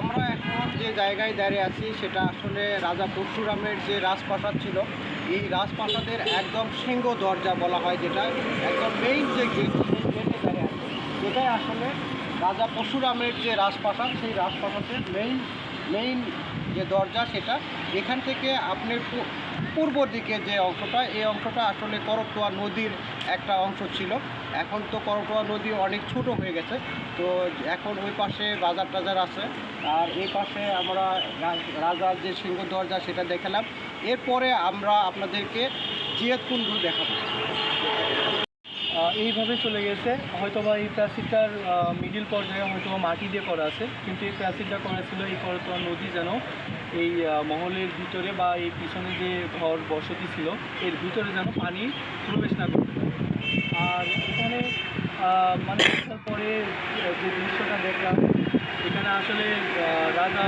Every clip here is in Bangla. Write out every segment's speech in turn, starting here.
আমরা এখন যে জায়গায় দাঁড়িয়ে আছি সেটা আসলে রাজা পরশুরামের যে রাজপ্রাসাদ ছিল, এই রাজপ্রাসাদের একদম সিংহ দরজা বলা হয় যেটা, একদম মেইন যে গেট সেই গেটে দাঁড়িয়ে আছে। যেটাই আসলে রাজা পরশুরামের যে রাজপ্রাসাদ, সেই রাজপ্রাসাদের মেইন মেইন যে দরজা সেটা, এখান থেকে আপনি পূর্ব দিকে যে অংশটা, এই অংশটা আসলে করতোয়া নদীর একটা অংশ ছিল। এখন তো করতোয়া নদী অনেক ছোট হয়ে গেছে, তো এখন ওই পাশে বাজার টাজার আছে। আর এই পাশে আমরা রাজার যে সিংহ দরজা সেটা দেখালাম। এরপরে আমরা আপনাদেরকে জিয়াতকুণ্ডু দেখাবো। এইভাবে চলে গেছে। হয়তোবা এই প্রাচীরটার মিডিল পর্যায়ে হয়তোবা মাটি দিয়ে করা আছে, কিন্তু এই প্রাচীরটা করা ছিল এই করতোয়া নদী যেন এই মহলের ভিতরে বা এই পিছনে যে ঘর বসতি ছিল, এর ভিতরে যেন পানি প্রবেশ না করতে আর এখানে মানে আসার পরে যে দৃশ্যটা দেখলাম, এখানে আসলে রাজা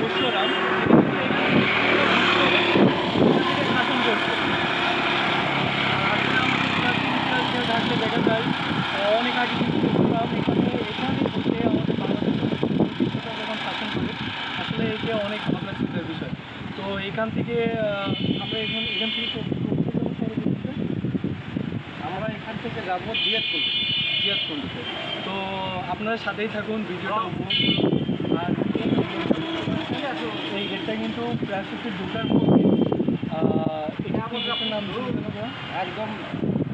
পরশুরাম শাসন করছে আসলে দেখা যায় অনেক আগে দেখলাম এখানে এখানে বসে আমাদের যখন শাসন করে, আসলে এটা অনেক ভাবনা চিন্তার বিষয়। তো এখান থেকে আমরা এখন এখান থেকে তো- তো কোথায় যাব পরবর্তীতে? আমরা এখান থেকে যাব জিয়াতকুণ্ডু জিয়াদকুণ্ডতে তো আপনারা সাথেই থাকুন ভিডিওটা উপভোগ করুন। আর এই গেটটা কিন্তু প্রাকৃতিক ঢোকার মধ্যে। একদম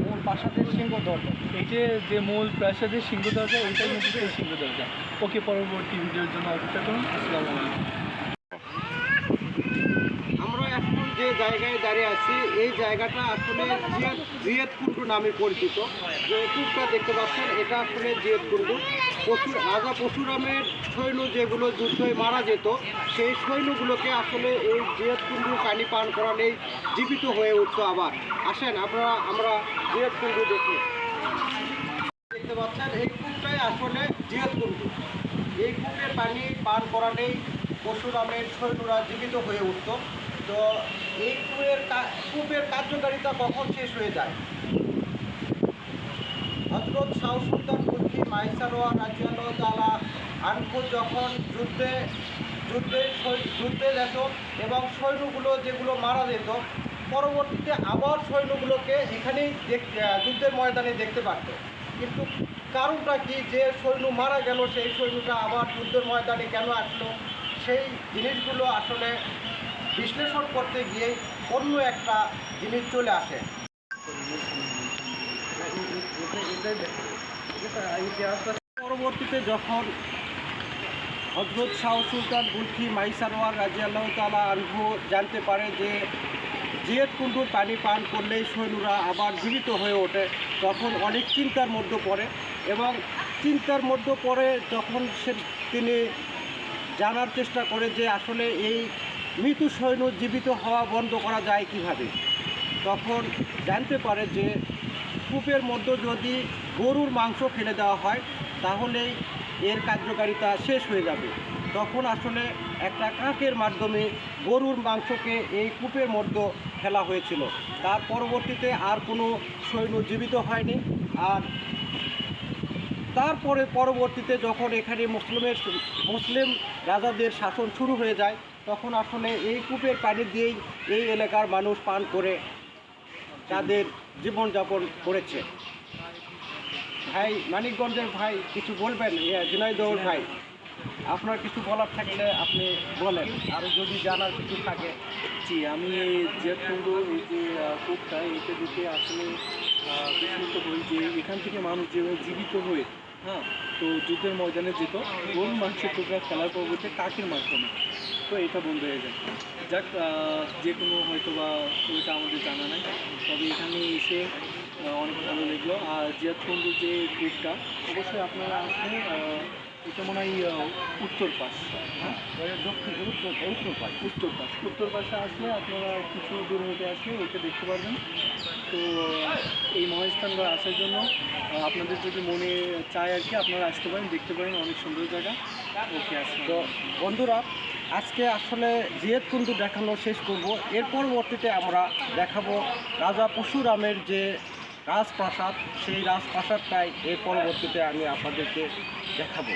মূল প্রাসাদের সিংহ দরজা। এই যে যে মূল প্রাসাদের সিংহ দরজা এইটাই কিন্তু সিংহ দরজা। ওকে পরবর্তী ভিডিওর জন্য অপেক্ষা করুন। আসসালামু আলাইকুম আমরা এখন যে জায়গায় দাঁড়িয়ে আছি, এই জায়গাটা আসলে জিয়াতকুণ্ডু নামে পরিচিত। কূপটা দেখতে পাচ্ছেন, এটা আসলে জিয়াতকুণ্ডু পশু রাজা পশুরামের সৈন্য যেগুলো যুদ্ধে মারা যেত, সেই সৈন্যগুলোকে আসলে এই জিয়াতকুণ্ডু পানি পান করালেই জীবিত হয়ে উঠতো আবার। আসেন, আপনারা, আমরা জিয়াতকুণ্ডু দেখি। দেখতে পাচ্ছেন, এই কূপটাই আসলে জিয়াতকুণ্ডু এই কূপের পানি পান করালেই পশুরামের সৈন্যরা জীবিত হয়ে উঠত। তো এই কূপের কূপের কার্যকারিতা কখন শেষ হয়ে যায়? হজরত শাহ সুলতান কুর্কি মাইসারোয়া রাজিয়াল্লাহ তালা আনকু যখন যুদ্ধে যুদ্ধে যুদ্ধে যেত এবং সৈন্যগুলো যেগুলো মারা যেত, পরবর্তীতে আবার সৈন্যগুলোকে এখানেই যুদ্ধের ময়দানে দেখতে পারত। কিন্তু কারণটা কি যে সৈন্য মারা গেল, সেই সৈন্যটা আবার যুদ্ধের ময়দানে কেন আসলো? সেই জিনিসগুলো আসলে বিশ্লেষণ করতে গিয়ে অন্য একটা জিনিস চলে আসে। পরবর্তীতে যখন হজরত শাহ সুলতান গুলকি মাইসারওয়ার রাজি আল্লাহ তালা আনহু জানতে পারে যে জিয়ত কুণ্ডুর পানি পান করলেই সৈন্যরা আবার জীবিত হয়ে ওঠে, তখন অনেক চিন্তার মধ্যে পড়ে এবং চিন্তার মধ্যে পড়ে যখন সে তিনি জানার চেষ্টা করে যে আসলে এই মৃত সৈন্য জীবিত হওয়া বন্ধ করা যায় কীভাবে? তখন জানতে পারে যে কূপের মধ্যে যদি গরুর মাংস ফেলে দেওয়া হয়, তাহলেই এর কার্যকারিতা শেষ হয়ে যাবে। তখন আসলে একটা কাকের মাধ্যমে গরুর মাংসকে এই কূপের মধ্যে ফেলা হয়েছিল। তার পরবর্তীতে আর কোনো সৈন্য জীবিত হয়নি। আর তারপরে পরবর্তীতে যখন এখানে মুসলিমের, মুসলিম রাজাদের শাসন শুরু হয়ে যায় তখন আসলে এই কূপের পানি দিয়েই এই এলাকার মানুষ পান করে তাদের জীবনযাপন করেছে। ভাই, মানিকগঞ্জের ভাই, কিছু বলবেন? ঝিনাইদহ ভাই, আপনার কিছু বলার থাকলে আপনি বলেন। আর যদি জানার কিছু থাকে? জি, আমি জিয়াদকুণ্ড এই যে কূপটা এইটা দেখে আসলে বিস্মিত হই যে এখান থেকে মানুষ যেভাবে জীবিত হয়ে হ্যাঁ তো যুদ্ধের ময়দানে যেত, গরুর মাংসের টুকরা খেলার পরবর্তী কাকের মাধ্যমে। তো এটা বন্ধ হয়ে যায়। যাক যে কোনো হয়তো বা ওইটা আমাদের জানা নাই। তবে এখানে এসে অনেক ভালো লাগল। আর জিয়াদকুণ্ডুর যে কূপটা অবশ্যই আপনারা আসলে এটা মনে হয় উত্তর পাশ। হ্যাঁ? দক্ষিণ উত্তর উত্তর পাই উত্তর পাশ। উত্তর পাশে আসলে আপনারা কিছু দূর হেঁটে আসলে ওকে দেখতে পারবেন। তো এই মহাস্থানবার আসার জন্য আপনাদের যদি মনে চায় আর কি আপনারা আসতে পারেন দেখতে পারেন অনেক সুন্দর জায়গা। ওকে আসলে তো বন্ধুরা আজকে আসলে জিয়েদ কুণ্ডু দেখানো শেষ করব। এর পরবর্তীতে আমরা দেখাবো রাজা পশুরামের যে রাজপ্রাসাদ, সেই রাজপ্রাসাদটাই এর পরবর্তীতে আমি আপনাদেরকে দেখাবো।